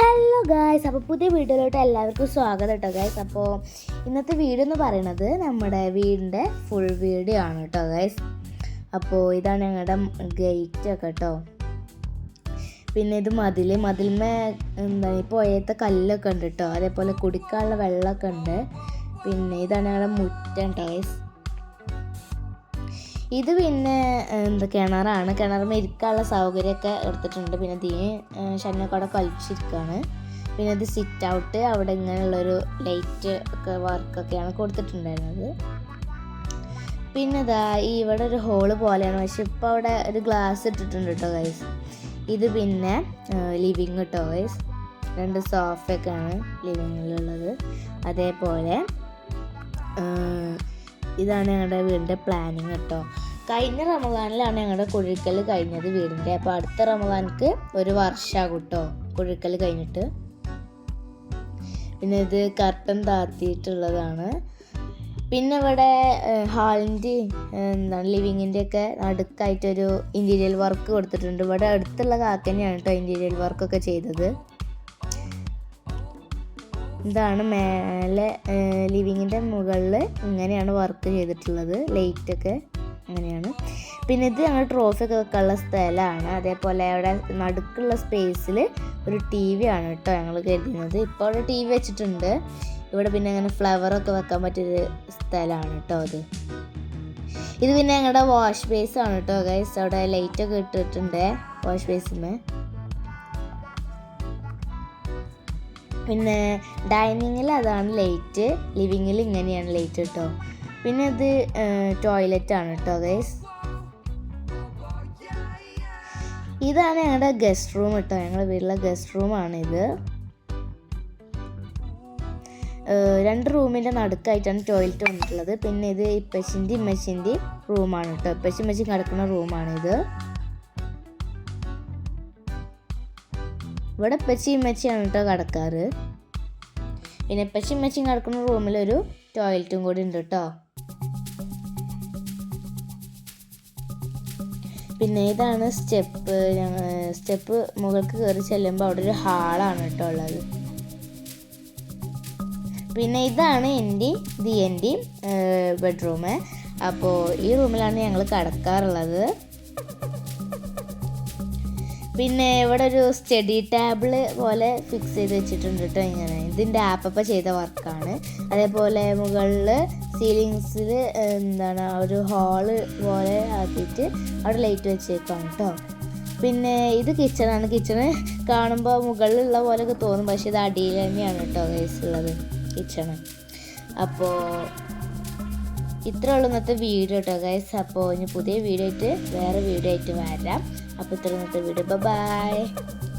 Hello guys അപ്പോൾ പുതിയ വീഡിയോയിലോട്ട് എല്ലാവർക്കും സ്വാഗതം കേട്ടോ ഗായ്സ് അപ്പോൾ ഇന്നത്തെ വീഡിയോ എന്ന് പറയുന്നത് നമ്മുടെ വീടിന്റെ ഫുൾ വീഡിയോ ആണ് കേട്ടോ ഗായ്സ് അപ്പോൾ ഇതാണ് ഞങ്ങളുടെ ഗേറ്റ് ഒക്കെ കേട്ടോ. പിന്നെ ഇത് മതിൽ മതിൽമേ എന്താ പുഴയത്തെ കല്ലൊക്കെ ഉണ്ട് കേട്ടോ. അതേപോലെ കുടിക്കാനുള്ള വെള്ളമൊക്കെ ഉണ്ട്. പിന്നെ ഇതാണ് ഞങ്ങളുടെ മുറ്റം ഗായ്സ് ഇത് പിന്നെ എന്താ കിണറാണ്. കിണറുമ്പോൾ മെരിക്കാനുള്ള സൗകര്യമൊക്കെ എടുത്തിട്ടുണ്ട്. പിന്നെ തീ ഷന്നക്കോടെ കളിച്ചിരിക്കുകയാണ് പിന്നെ ഇത് സിറ്റ് ഔട്ട് അവിടെ ഇങ്ങനെയുള്ളൊരു ലൈറ്റ് ഒക്കെ വർക്കൊക്കെയാണ് കൊടുത്തിട്ടുണ്ടായിരുന്നത്. പിന്നെ ഇതാ ഈ ഇവിടെ ഒരു ഹോൾ പോലെയാണ്. പക്ഷെ ഇപ്പോൾ അവിടെ ഒരു ഗ്ലാസ് ഇട്ടിട്ടുണ്ട് കേട്ടോ ഗൈസ് ഇത് പിന്നെ ലിവിങ് കേട്ടോ ഗൈസ് രണ്ട് സോഫയൊക്കെയാണ് ലിവിങ്ങിലുള്ളത് അതേപോലെ ഇതാണ് ഞങ്ങളുടെ വീടിന്റെ പ്ലാനിങ് കേട്ടോ കഴിഞ്ഞ റമദാനിലാണ് ഞങ്ങളുടെ കുഴിക്കൽ കഴിഞ്ഞത് വീടിന്റെ. അപ്പോൾ അടുത്ത റമദാനിക്ക് ഒരു വർഷമാകും കേട്ടോ കുഴിക്കൽ കഴിഞ്ഞിട്ട്. പിന്നെ ഇത് കർട്ടൻ താത്തിയിട്ടുള്ളതാണ്. പിന്നെ ഇവിടെ ഹാളിന്റെയും എന്താണ് ലിവിങ്ങിന്റെ ഒക്കെ അടുക്കായിട്ടൊരു ഇന്റീരിയൽ വർക്ക് കൊടുത്തിട്ടുണ്ട്. ഇവിടെ അടുത്തുള്ള കാക്കനെയാണ് കേട്ടോ ഇന്റീരിയൽ വർക്കൊക്കെ ചെയ്തത്. ഇതാണ് മേലെ ലിവിങ്ങിന്റെ മുകളിൽ ഇങ്ങനെയാണ് വർക്ക് ചെയ്തിട്ടുള്ളത്. ലൈറ്റൊക്കെ അങ്ങനെയാണ്. പിന്നെ ഇത് ഞങ്ങൾ ട്രോഫി ഒക്കെ വെക്കാനുള്ള സ്ഥലമാണ്. അതേപോലെ അവിടെ നടുക്കുള്ള സ്പേസിൽ ഒരു ടി വി ആണ് കേട്ടോ ഞങ്ങൾ കരുതുന്നത്. ഇപ്പോൾ അവിടെ ടി വി വെച്ചിട്ടുണ്ട്. ഇവിടെ പിന്നെ അങ്ങനെ ഫ്ലവറൊക്കെ വെക്കാൻ പറ്റിയൊരു സ്ഥലമാണ് കേട്ടോ അത്. ഇത് പിന്നെ ഞങ്ങളുടെ വാഷ് ബേസ് ആണ് കേട്ടോ ഗൈസ് അവിടെ ലൈറ്റൊക്കെ ഇട്ടിട്ടുണ്ട് വാഷ് ബേസിന് പിന്നെ ഡൈനിങ്ങിൽ അതാണ് ലൈറ്റ് ലിവിങ്ങിൽ ഇങ്ങനെയാണ് ലൈറ്റ് കേട്ടോ. പിന്നെ ഇത് ടോയ്ലറ്റ് ആണ് കേട്ടോ ഗൈസ് ഇതാണ് ഞങ്ങളുടെ ഗസ്റ്റ് റൂം കേട്ടോ ഞങ്ങളുടെ വീട്ടിലെ ഗസ്റ്റ് റൂമാണ് ഇത്. ഏഹ് രണ്ട് റൂമിന്റെ നടുക്കായിട്ടാണ് ടോയ്ലറ്റ് വന്നിട്ടുള്ളത്. പിന്നെ ഇത് ഇപ്പച്ചിന്റെ ഇമ്മച്ചിന്റെ റൂമാണ് കേട്ടോ ഇപ്പച്ചി ഇമ്മച്ചി കിടക്കുന്ന റൂമാണിത് ഇവിടെ ഇപ്പച്ചി ഇമ്മച്ചിയാണ് കേട്ടോ കിടക്കാറ്. പിന്നെ ഇപ്പം ചിമ്മച്ചി കിടക്കുന്ന റൂമിലൊരു ടോയ്ലറ്റും കൂടി ഉണ്ട് കേട്ടോ പിന്നെ ഇതാണ് സ്റ്റെപ്പ് സ്റ്റെപ്പ് മുകൾക്ക് കയറി ചെല്ലുമ്പോൾ അവിടെ ഒരു ഹാളാണ് കേട്ടോ ഉള്ളത്. പിന്നെ ഇതാണ് എന്റെ ദി എന്റെ ബെഡ്റൂം അപ്പോൾ ഈ റൂമിലാണ് ഞങ്ങൾ കിടക്കാറുള്ളത്. പിന്നെ ഇവിടെ ഒരു സ്റ്റഡി ടാബിൾ പോലെ ഫിക്സ് ചെയ്ത് വെച്ചിട്ടുണ്ട് കേട്ടോ ഇങ്ങനെ. ഇതിന്റെ ആപ്പപ്പ ചെയ്ത വർക്കാണ് അതേപോലെ മുകളിൽ സീലിങ്സിൽ എന്താണ് ഒരു ഹാൾ പോലെ ആക്കിയിട്ട് അവിടെ ലൈറ്റ് വെച്ചേക്കാണ് കേട്ടോ പിന്നെ ഇത് കിച്ചണാണ് കിച്ചണ് കാണുമ്പോൾ മുകളിലുള്ള പോലെയൊക്കെ തോന്നും. പക്ഷേ ഇത് അടിയിൽ തന്നെയാണ് കേട്ടോ ഗൈസ് ഉള്ളത്. കിച്ചണ് അപ്പോൾ ഇത്ര ഉള്ളൂ ഇന്നത്തെ വീഡിയോ കേട്ടോ ഗൈസ് അപ്പോൾ ഇനി പുതിയ വീഡിയോ ആയിട്ട് വേറെ വീഡിയോ ആയിട്ട് വരാം. അപ്പോൾ ഇത്ര ഇന്നത്തെ വീഡിയോ. ബൈ